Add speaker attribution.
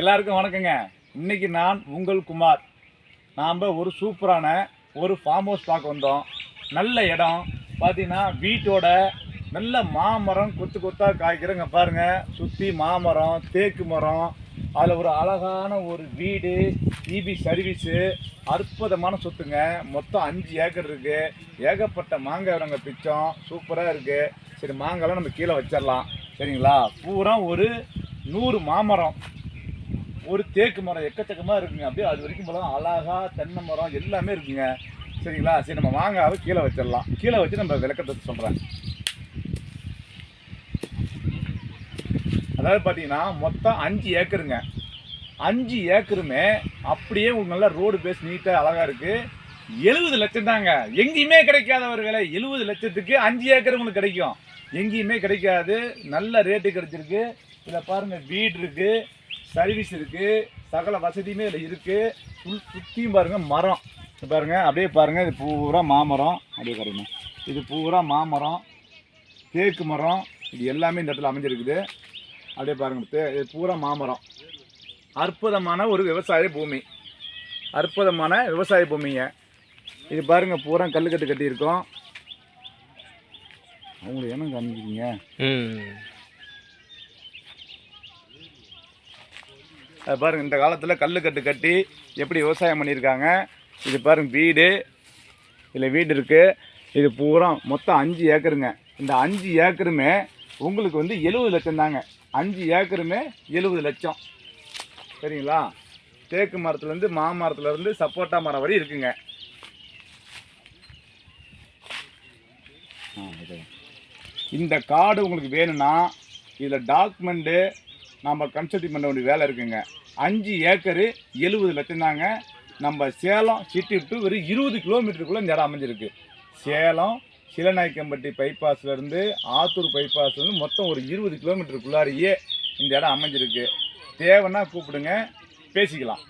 Speaker 1: எல்லாருக்கும் வணக்கங்க. இன்னைக்கு நான் உங்கள் குமார். நாம் ஒரு சூப்பரான ஒரு ஃபார்ம் ஹவுஸ் பார்க்க வந்தோம். நல்ல இடம். பார்த்தீங்கன்னா வீட்டோட நல்ல மாமரம் கொத்து கொத்தாக காய்க்கிறங்க பாருங்க. சுற்றி மாமரம் தேக்கு மரம் அதில் ஒரு அழகான ஒரு வீடு இபி சர்வீஸு அற்புதமான சொத்துங்க. மொத்தம் அஞ்சு ஏக்கர் இருக்குது ஏகப்பட்ட மாங்காய் இடங்க பிச்சம். சூப்பராக இருக்குது சரி மாங்காய்லாம் நம்ம கீழே வச்சிடலாம். சரிங்களா? பூரா ஒரு நூறு மாமரம். ஒரு தேக்கு மரம் எக்கச்சக்கமாக இருக்குங்க. அப்படியே அது வரைக்கும் போல அழகா தென்னை மரம் எல்லாமே இருக்குங்க. சரிங்களா? சரி நம்ம மாங்காவை கீழே வச்சிடலாம். கீழே வச்சு நம்ம விளக்கத்தை சொல்கிறேன் அதாவது பார்த்தீங்கன்னா மொத்தம் அஞ்சு ஏக்கருங்க. அஞ்சு ஏக்கருமே அப்படியே உங்களுக்கு நல்லா ரோடு பேஸ் நீட்டாக அழகாக இருக்குது எழுபது லட்சம் தாங்க. எங்கேயுமே கிடைக்காத ஒரு விலை. எழுபது லட்சத்துக்கு அஞ்சு ஏக்கர் உங்களுக்கு கிடைக்கும். எங்கேயுமே கிடைக்காது. நல்ல ரேட்டு கிடைச்சிருக்கு. இதில் பாருங்கள் வீடு இருக்குது சர்வீஸ் இருக்குது சகல வசதியுமே இதில் இருக்குது ஃபுல் சுற்றியும் பாருங்கள் மரம். பாருங்கள் அப்படியே பாருங்கள் இது பூரா மாமரம். அப்படியே பாருங்க. இது பூரா மாமரம். தேக்கு மரம். இது எல்லாமே இந்த இடத்துல அமைஞ்சிருக்குது. அப்படியே பாருங்க தே இது பூரா மாமரம். அற்புதமான ஒரு விவசாய பூமி. அற்புதமான விவசாய பூமிங்க. இது பாருங்கள் பூரா கல்லுக்கட்டு கட்டியிருக்கோம். அவங்களுக்கு என்ன காமிக்கிறீங்க அது பாருங்கள் இந்த காலத்தில் கல்லுக்கட்டு கட்டி எப்படி விவசாயம் பண்ணியிருக்காங்க. இது பாருங்கள் வீடு. இதில் வீடு இருக்குது இது பூரா மொத்தம் அஞ்சு ஏக்கருங்க. இந்த அஞ்சு ஏக்கருமே உங்களுக்கு வந்து எழுபது லட்சம் தாங்க. அஞ்சு ஏக்கருமே எழுபது லட்சம். சரிங்களா? தேக்கு மரத்துலேருந்து மாமரத்துலேருந்து சப்போட்டா மரம் வரை இருக்குங்க. ஆ, இந்த காடு உங்களுக்கு வேணும்னா இதில் டாக்குமெண்ட்டு நம்ம கன்சல்டிங் பண்ண வேண்டிய வேலை இருக்குங்க. அஞ்சு ஏக்கரு எழுபது லட்சம் தாங்க. நம்ம சேலம் சிட்டி டு வெறும் இருபது கிலோமீட்டருக்குள்ளே இந்த இடம் அமைஞ்சிருக்கு. சேலம் சிலநாயக்கம்பட்டி பைபாஸ்லேருந்து ஆத்தூர் பைபாஸ்லேருந்து மொத்தம் ஒரு இருபது கிலோமீட்டருக்குள்ளாரையே இந்த இடம் அமைஞ்சிருக்கு. தேவைன்னா கூப்பிடுங்க பேசிக்கலாம்.